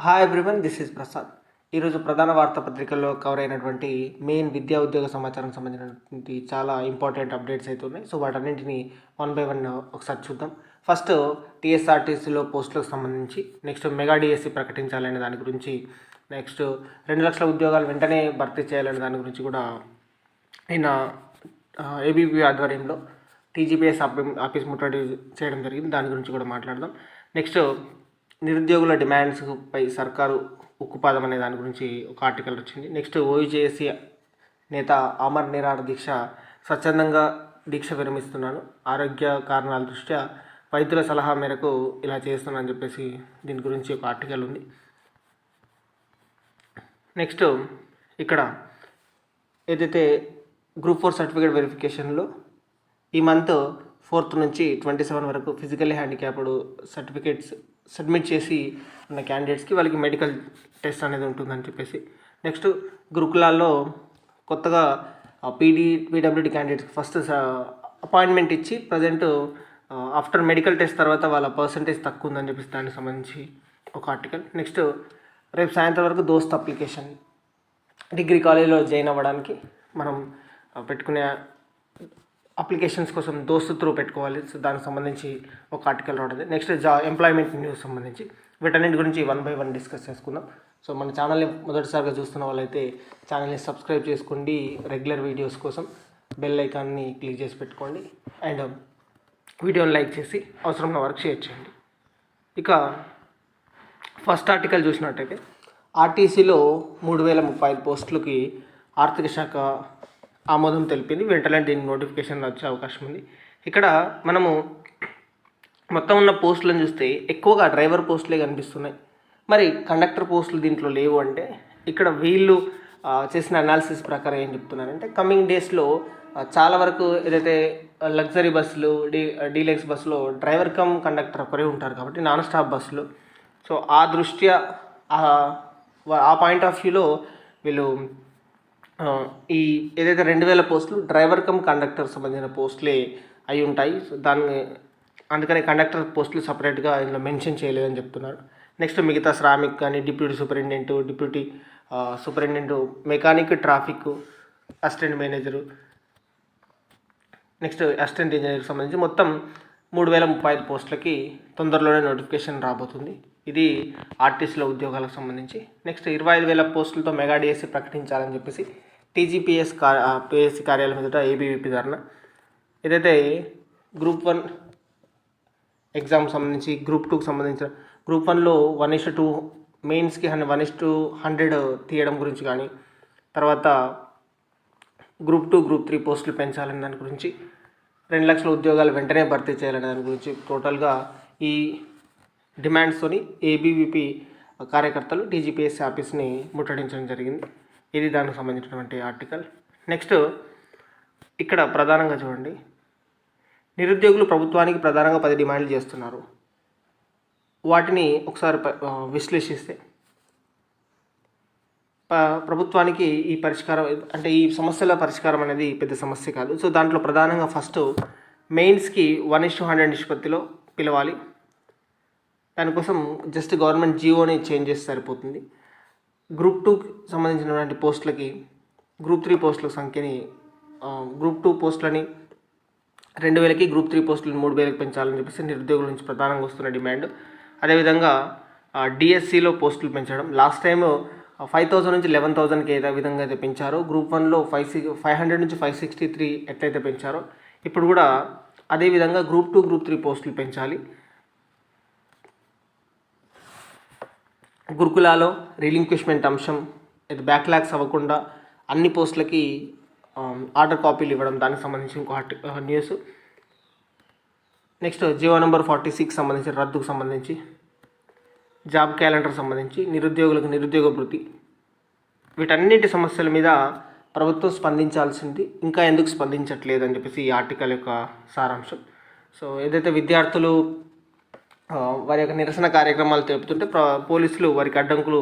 Hi everyone this is Prasad ఈరోజు ప్రధాన వార్తాపత్రికల్లో cover అయినటువంటి మెయిన్ విద్యా ఉద్యోగ సమాచారం సంబంధించినటువంటి చాలా ఇంపార్టెంట్ అప్డేట్స్ అయితే ఉన్నాయి. సో వాటన్నింటిని వన్ బై వన్ ఒకసారి చూద్దాం. ఫస్ట్ టీఎస్ఆర్టీసీలో పోస్టులకు సంబంధించి నెక్స్ట్ మెగా డిఎస్సి ప్రకటించాలనే దాని గురించి నెక్స్ట్ రెండు లక్షల ఉద్యోగాలు వెంటనే భర్తీ చేయాలనే దాని గురించి కూడా నిన్న ఏబీపీ ఆధ్వర్యంలో టీజీపీఎస్ ఆఫీస్ ముట్టడి చేయడం జరిగింది. దాని గురించి కూడా మాట్లాడదాం. నెక్స్ట్ నిరుద్యోగుల డిమాండ్స్పై సర్కారు ఉక్కుపాదం అనే దాని గురించి ఒక ఆర్టికల్ వచ్చింది. నెక్స్ట్ ఓయూజేఏసీ నేత అమర్ నిరాహార దీక్ష స్వచ్ఛందంగా దీక్ష విరమిస్తున్నాను. ఆరోగ్య కారణాల దృష్ట్యా వైద్యుల సలహా మేరకు ఇలా చేస్తున్నానని చెప్పేసి దీని గురించి ఒక ఆర్టికల్ ఉంది. నెక్స్ట్ ఇక్కడ ఏదైతే గ్రూప్ ఫోర్ సర్టిఫికేట్ వెరిఫికేషన్లో ఈ మంత్ ఫోర్త్ నుంచి ట్వంటీ సెవెన్ వరకు ఫిజికల్లీ హ్యాండిక్యాప్డ్ సర్టిఫికేట్స్ సబ్మిట్ చేసి ఉన్న క్యాండిడేట్స్కి వాళ్ళకి మెడికల్ టెస్ట్ అనేది ఉంటుందని చెప్పేసి. నెక్స్ట్ గురుకులాల్లో కొత్తగా పీడీ పీడబ్ల్యూడీ క్యాండిడేట్స్కి ఫస్ట్ అపాయింట్మెంట్ ఇచ్చి ప్రజెంట్ ఆఫ్టర్ మెడికల్ టెస్ట్ తర్వాత వాళ్ళ పర్సంటేజ్ తక్కువ ఉందని చెప్పేసి దానికి సంబంధించి ఒక ఆర్టికల్ నెక్స్ట్ రేపు సాయంత్రం వరకు దోస్త్ అప్లికేషన్. డిగ్రీ కాలేజీలో జాయిన్ అవ్వడానికి మనం పెట్టుకునే అప్లికేషన్స్ కోసం దోస్తు త్రూ పెట్టుకోవాలి. సో దానికి సంబంధించి ఒక ఆర్టికల్ రావడం. నెక్స్ట్ జా ఎంప్లాయ్మెంట్ న్యూస్ సంబంధించి. వీటన్నిటి గురించి వన్ బై వన్ డిస్కస్ చేసుకుందాం. సో మన ఛానల్ని మొదటిసారిగా చూస్తున్న వాళ్ళైతే ఛానల్ని సబ్స్క్రైబ్ చేసుకోండి. రెగ్యులర్ వీడియోస్ కోసం బెల్ ఐకాన్ని క్లిక్ చేసి పెట్టుకోండి. అండ్ వీడియోని లైక్ చేసి అవసరమైన వర్క్ షేర్ చేయండి. ఇక ఫస్ట్ ఆర్టికల్ చూసినట్టయితే ఆర్టీసీలో మూడు వేల ముప్పై ఐదు పోస్టులకి ఆర్థిక శాఖ ఆమోదం తెలిపింది. వెంటనే దీని నోటిఫికేషన్ వచ్చే అవకాశం ఉంది. ఇక్కడ మనము మొత్తం ఉన్న పోస్టులను చూస్తే ఎక్కువగా డ్రైవర్ పోస్టులే కనిపిస్తున్నాయి. మరి కండక్టర్ పోస్టులు దీంట్లో లేవు అంటే ఇక్కడ వీళ్ళు చేసిన అనాలిసిస్ ప్రకారం ఏం చెప్తున్నారంటే కమింగ్ డేస్లో చాలా వరకు ఏదైతే లగ్జరీ బస్సులు డీ డీలక్స్ బస్సులో డ్రైవర్ కమ్ కండక్టర్ ఒకరే ఉంటారు కాబట్టి నాన్ స్టాప్ బస్సులు సో ఆ దృష్ట్యా ఆ- ఆ పాయింట్ ఆఫ్ వ్యూలో వీళ్ళు ఈ ఏదైతే రెండు వేల పోస్టులు డ్రైవర్ కమ్ కండక్టర్ సంబంధించిన పోస్టులే అయి ఉంటాయి. సో దాన్ని అందుకని కండక్టర్ పోస్టులు సపరేట్గా ఇందులో మెన్షన్ చేయలేదని చెప్తున్నారు. నెక్స్ట్ మిగతా శ్రామిక్ కానీ deputy superintendent deputy superintendent mechanic traffic assistant manager next assistant ఇంజనీర్కి సంబంధించి మొత్తం మూడు వేల ముప్పై ఐదు పోస్టులకి తొందరలోనే నోటిఫికేషన్ రాబోతుంది. ఇది ఆర్టీసీల ఉద్యోగాలకు సంబంధించి. నెక్స్ట్ ఇరవై ఐదు వేల పోస్టులతో మెగా డిఎస్సి ప్రకటించాలని చెప్పేసి టీజీపీఎస్ కా పిఎస్సి కార్యాలయం ఎదుట ఏబీవీపీ ధరణ ఏదైతే గ్రూప్ వన్ ఎగ్జామ్ సంబంధించి గ్రూప్ టూకి సంబంధించిన గ్రూప్ వన్లో వన్ ఇస్ టూ మెయిన్స్కి వన్ ఇస్ టూ హండ్రెడ్ తీయడం గురించి కానీ తర్వాత గ్రూప్ టూ గ్రూప్ త్రీ పోస్టులు పెంచాలని దాని గురించి రెండు లక్షల ఉద్యోగాలు వెంటనే భర్తీ చేయాలని దాని గురించి టోటల్గా ఈ డిమాండ్స్తోని ఏబీవీపీ కార్యకర్తలు టీజీపీఎస్సీ ఆఫీస్ని ముట్టడించడం జరిగింది. ఇది దానికి సంబంధించినటువంటి ఆర్టికల్. నెక్స్ట్ ఇక్కడ ప్రధానంగా చూడండి. నిరుద్యోగులు ప్రభుత్వానికి ప్రధానంగా పది డిమాండ్లు చేస్తున్నారు. వాటిని ఒకసారి విశ్లేషిస్తే. ప్రభుత్వానికి ఈ పరిష్కారం అంటే ఈ సమస్యల పరిష్కారం అనేది పెద్ద సమస్య కాదు. సో దాంట్లో ప్రధానంగా ఫస్ట్ మెయిన్స్కి వన్ ఇస్ టూ హండ్రెడ్ నిష్పత్తిలో పిలవాలి. దానికోసం జస్ట్ గవర్నమెంట్ జియోని చేంజ్ చేస్తే సరిపోతుంది. గ్రూప్ టూకి సంబంధించినటువంటి పోస్టులకి గ్రూప్ త్రీ పోస్టుల సంఖ్యని గ్రూప్ టూ పోస్టులని రెండు వేలకి గ్రూప్ త్రీ పోస్టులు మూడు వేలకు పెంచాలని చెప్పేసి నిరుద్యోగుల నుంచి ప్రధానంగా వస్తున్న డిమాండ్. అదేవిధంగా డిఎస్సిలో పోస్టులు పెంచడం. లాస్ట్ టైం ఫైవ్ థౌసండ్ నుంచి లెవెన్ థౌసండ్కి ఏ విధంగా అయితే పెంచారో గ్రూప్ వన్లో ఫైవ్ సిక్స్ ఫైవ్ హండ్రెడ్ నుంచి ఫైవ్ సిక్స్టీ త్రీ ఎట్లయితే పెంచారో ఇప్పుడు కూడా అదేవిధంగా గ్రూప్ టూ గ్రూప్ త్రీ పోస్టులు పెంచాలి. గురుకులాలో రిలింక్విష్మెంట్ అంశం ఇది బ్యాక్లాగ్స్ అవ్వకుండా అన్ని పోస్టులకి ఆర్డర్ కాపీలు ఇవ్వడం దానికి సంబంధించి ఇంకో ఆర్టి news next GO number forty six సంబంధించి రద్దుకు సంబంధించి జాబ్ క్యాలెండర్ సంబంధించి నిరుద్యోగులకు నిరుద్యోగ భృతి వీటన్నిటి సమస్యల మీద ప్రభుత్వం స్పందించాల్సింది ఇంకా ఎందుకు స్పందించట్లేదు అని చెప్పేసి ఈ ఆర్టికల్ యొక్క సారాంశం. సో ఏదైతే విద్యార్థులు వారి యొక్క నిరసన కార్యక్రమాలు తెలుపుతుంటే పోలీసులు వారికి అడ్డంకులు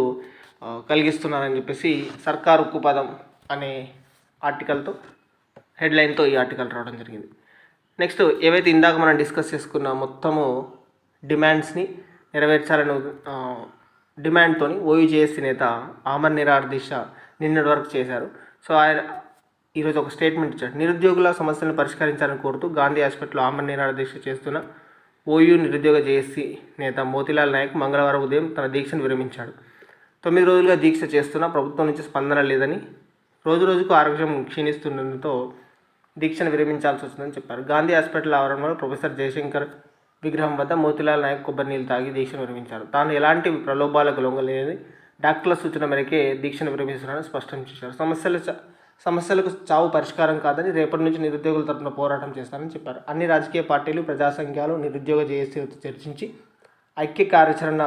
కలిగిస్తున్నారని చెప్పేసి సర్కారు ఉక్కుపదం అనే ఆర్టికల్తో హెడ్లైన్తో ఈ ఆర్టికల్ రావడం జరిగింది. నెక్స్ట్ ఏవైతే ఇందాక మనం డిస్కస్ చేసుకున్న మొత్తము డిమాండ్స్ని నెరవేర్చాలని డిమాండ్తో డిమాండ్తోని ఓయూజేఎస్సీ నేత ఆమర్ నిరాహార దీక్ష నిన్నటి వరకు చేశారు. సో ఆయన ఈరోజు ఒక స్టేట్మెంట్ ఇచ్చాడు. నిరుద్యోగుల సమస్యలను పరిష్కరించాలని కోరుతూ గాంధీ హాస్పిటల్లో ఆమర్ నిరాహార దీక్ష చేస్తున్న ఓయూ నిరుద్యోగ జేఏసీ నేత మోతిలాల్ నాయక్ మంగళవారం ఉదయం తన దీక్షను విరమించాడు. తొమ్మిది రోజులుగా దీక్ష చేస్తున్నా ప్రభుత్వం నుంచి స్పందన లేదని రోజు రోజుకు ఆరోగ్యం క్షీణిస్తుండటంతో దీక్షను విరమించాల్సి వస్తుందని చెప్పారు. గాంధీ హాస్పిటల్ ఆవరణలో ప్రొఫెసర్ జయశంకర్ విగ్రహం వద్ద మోతిలాల్ నాయక్ కొబ్బరి నీళ్ళు తాగి దీక్షను విరమించారు. తాను ఎలాంటి ప్రలోభాలకు లొంగలేని డాక్టర్ల సూచన మేరకే దీక్షను విరమిస్తున్నారని స్పష్టం చేశారు. సమస్యలు సమస్యలకు చావు పరిష్కారం కాదని రేపటి నుంచి నిరుద్యోగుల తరపున పోరాటం చేస్తారని చెప్పారు. అన్ని రాజకీయ పార్టీలు ప్రజాసంఖ్యాలు నిరుద్యోగ జేఏసీలతో చర్చించి ఐక్య కార్యాచరణ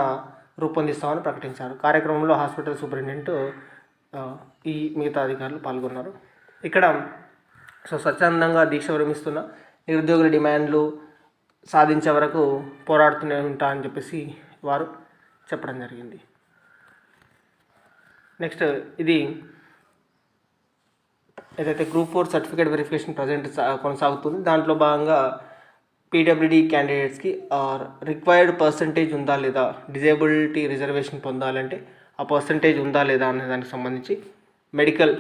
రూపొందిస్తామని ప్రకటించారు. కార్యక్రమంలో హాస్పిటల్ సూపరింటెండెంట్ ఈ మిగతా అధికారులు పాల్గొన్నారు. ఇక్కడ సో స్వచ్ఛందంగా దీక్ష విరమిస్తున్న నిరుద్యోగుల డిమాండ్లు సాధించే వరకు పోరాడుతూనే ఉంటా అని చెప్పేసి వారు చెప్పడం జరిగింది. నెక్స్ట్ ఇది ఏదైతే group four certificate verification present కొనసాగుతుంది దాంట్లో భాగంగా పీడబ్ల్యూడి క్యాండిడేట్స్కి రిక్వైర్డ్ పర్సంటేజ్ ఉందా లేదా డిజేబిలిటీ రిజర్వేషన్ పొందాలంటే ఆ పర్సంటేజ్ ఉందా లేదా అనే దానికి సంబంధించి మెడికల్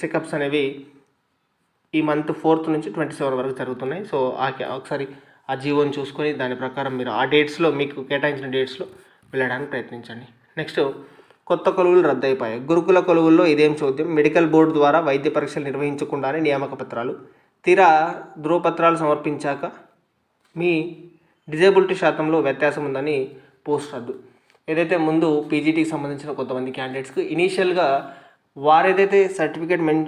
చెకప్స్ అనేవి ఈ మంత్ ఫోర్త్ నుంచి ట్వంటీ సెవెన్ వరకు జరుగుతున్నాయి. సో ఆ ఒకసారి ఆ జీవోని చూసుకొని దాని ప్రకారం మీరు ఆ డేట్స్లో మీకు కేటాయించిన డేట్స్లో వెళ్ళడానికి ప్రయత్నించండి. నెక్స్ట్ కొత్త కొలువులు రద్దయిపోయాయి. గురుకుల కొలువుల్లో ఇదేం చోద్యం? మెడికల్ బోర్డు ద్వారా వైద్య పరీక్షలు నిర్వహించకుండానే నియామక పత్రాలు తీరా ధృవపత్రాలు సమర్పించాక మీ డిజేబిలిటీ శాతంలో వ్యత్యాసం ఉందని పోస్ట్ రద్దు. ఏదైతే ముందు పీజీటీకి సంబంధించిన కొంతమంది క్యాండిడేట్స్కి ఇనీషియల్గా వారు ఏదైతే సర్టిఫికేట్ మెన్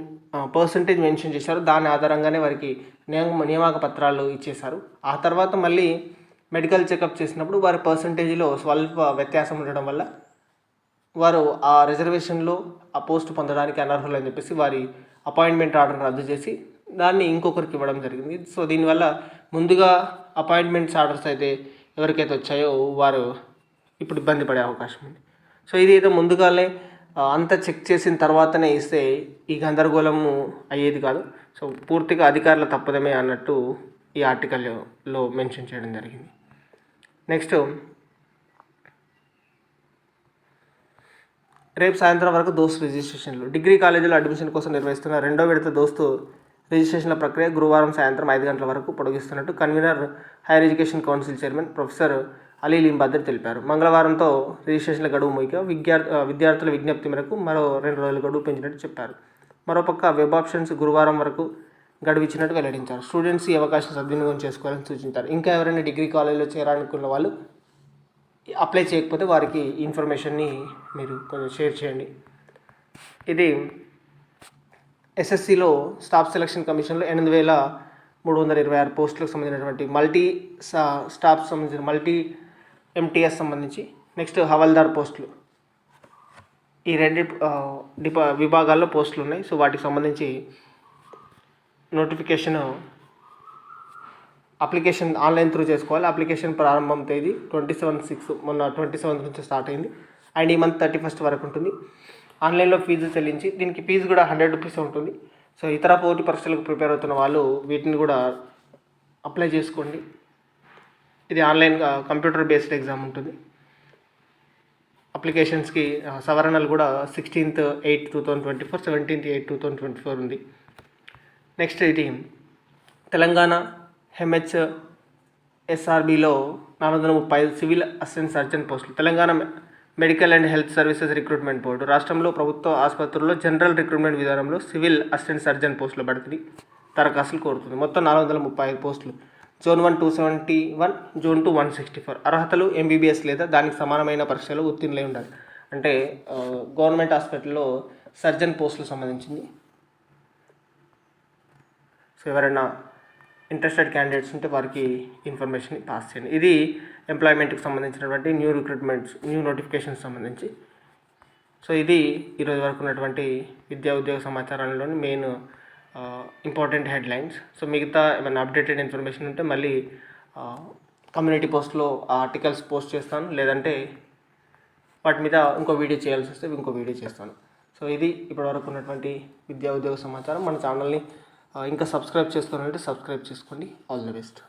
పర్సంటేజ్ మెన్షన్ చేశారో దాని ఆధారంగానే వారికి నియామ నియామక పత్రాలు ఇచ్చేశారు. ఆ తర్వాత మళ్ళీ మెడికల్ చెకప్ చేసినప్పుడు వారి పర్సంటేజ్లో స్వల్ప వ్యత్యాసం ఉండడం వల్ల వారు ఆ రిజర్వేషన్లో ఆ పోస్ట్ పొందడానికి అనర్హులు అని చెప్పేసి వారి అపాయింట్మెంట్ ఆర్డర్ రద్దు చేసి దాన్ని ఇంకొకరికి ఇవ్వడం జరిగింది. సో దీనివల్ల ముందుగా అపాయింట్మెంట్స్ ఆర్డర్స్ అయితే ఎవరికైతే వచ్చాయో వారు ఇప్పుడు ఇబ్బంది పడే అవకాశం ఉంది. సో ఇది అయితే ముందుగానే అంత అంతా చెక్ చేసిన తర్వాతనే ఇస్తే ఈ గందరగోళము అయ్యేది కాదు. సో పూర్తిగా అధికారుల తప్పదమే అన్నట్టు ఈ ఆర్టికల్లో మెన్షన్ చేయడం జరిగింది. నెక్స్ట్ రేపు సాయంత్రం వరకు దోస్తు రిజిస్ట్రేషన్లు. డిగ్రీ కాలేజీలో అడ్మిషన్ కోసం నిర్వహిస్తున్న రెండో విడత దోస్తు రిజిస్ట్రేషన్ల ప్రక్రియ గురువారం సాయంత్రం ఐదు గంటల వరకు పొడిగిస్తున్నట్టు convener higher education council chairman professor Ali Limbadri తెలిపారు. మంగళవారంతో రిజిస్ట్రేషన్ల గడువు ముగిగా విద్యార్థి విద్యార్థుల విజ్ఞప్తి మేరకు మరో రెండు రోజుల గడువు పెంచినట్టు చెప్పారు. మరోపక్క వెబ్ ఆప్షన్స్ గురువారం వరకు గడువు ఇచ్చినట్టు వెల్లడించారు. స్టూడెంట్స్ ఈ అవకాశం సద్వినియోగం చేసుకోవాలని సూచించారు. ఇంకా ఎవరైనా డిగ్రీ కాలేజీలో చేరాలనుకున్న వాళ్ళు అప్లై చేయకపోతే వారికి ఇన్ఫర్మేషన్ని మీరు కొంచెం షేర్ చేయండి. ఇది ఎస్ఎస్సిలో స్టాఫ్ సెలక్షన్ కమిషన్లో ఎనిమిది వేల మూడు వందల ఇరవై ఆరు పోస్టులకు సంబంధించినటువంటి మల్టీ స్టాఫ్ సంబంధించిన మల్టీ ఎంటీఎస్ సంబంధించి నెక్స్ట్ హవల్దార్ పోస్టులు. ఈ రెండు డిపా విభాగాల్లో పోస్టులు ఉన్నాయి. సో వాటికి సంబంధించి నోటిఫికేషన్ అప్లికేషన్ ఆన్లైన్ త్రూ చేసుకోవాలి. అప్లికేషన్ ప్రారంభం తేదీ ట్వంటీ సెవెన్ సిక్స్ మొన్న ట్వంటీ సెవెంత్ నుంచి స్టార్ట్ అయింది. అండ్ ఈ మంత్ థర్టీ ఫస్ట్ వరకు ఉంటుంది. ఆన్లైన్లో ఫీజు చెల్లించి దీనికి ఫీజు కూడా హండ్రెడ్ రూపీస్ ఉంటుంది. సో ఇతర పోటీ పరీక్షలకు ప్రిపేర్ అవుతున్న వాళ్ళు వీటిని కూడా అప్లై చేసుకోండి. ఇది ఆన్లైన్ కంప్యూటర్ బేస్డ్ ఎగ్జామ్ ఉంటుంది. అప్లికేషన్స్కి సవరణలు కూడా sixteenth eight two thousand twenty four seventeenth eight two thousand twenty four ఉంది. నెక్స్ట్ ఇది తెలంగాణ హెచ్ఎస్ ఎస్ఆర్బిలో నాలుగు వందల ముప్పై ఐదు సివిల్ అసిస్టెంట్ సర్జన్ పోస్టులు. Telangana medical and health services recruitment board. రాష్ట్రంలో ప్రభుత్వ ఆసుపత్రుల్లో జనరల్ రిక్రూట్మెంట్ విధానంలో సివిల్ అసిస్టెంట్ సర్జన్ పోస్టుల భర్తీ దరఖాస్తులు కోరుతుంది. మొత్తం నాలుగు వందల ముప్పై ఐదు పోస్టులు. Zone one two seventy one zone two one sixty four. అర్హతలు ఎంబీబీఎస్ లేదా దానికి సమానమైన పరీక్షలు ఉత్తీర్ణులై ఉండాలి. అంటే గవర్నమెంట్ హాస్పిటల్లో సర్జన్ పోస్టులకు సంబంధించింది. సో ఎవరైనా ఇంట్రెస్టెడ్ క్యాండిడేట్స్ ఉంటే వారికి ఇన్ఫర్మేషన్ పాస్ చేయండి. ఇది ఎంప్లాయ్మెంట్కి సంబంధించినటువంటి న్యూ రిక్రూట్మెంట్స్ న్యూ నోటిఫికేషన్స్ సంబంధించి. సో ఇది ఈరోజు వరకు ఉన్నటువంటి విద్యా ఉద్యోగ సమాచారంలోని మెయిన్ ఇంపార్టెంట్ హెడ్లైన్స్ సో మిగతా ఏమైనా అప్డేటెడ్ ఇన్ఫర్మేషన్ ఉంటే మళ్ళీ కమ్యూనిటీ పోస్ట్లో ఆ ఆర్టికల్స్ పోస్ట్ చేస్తాను. లేదంటే వాటి మీద ఇంకో వీడియో చేయాల్సి వస్తే ఇంకో వీడియో చేస్తాను. సో ఇది ఇప్పటివరకు ఉన్నటువంటి విద్యా ఉద్యోగ సమాచారం. మన ఛానల్ని ఇంకా సబ్స్క్రైబ్ చేసుకోవాలంటే సబ్స్క్రైబ్ చేసుకోండి. All the best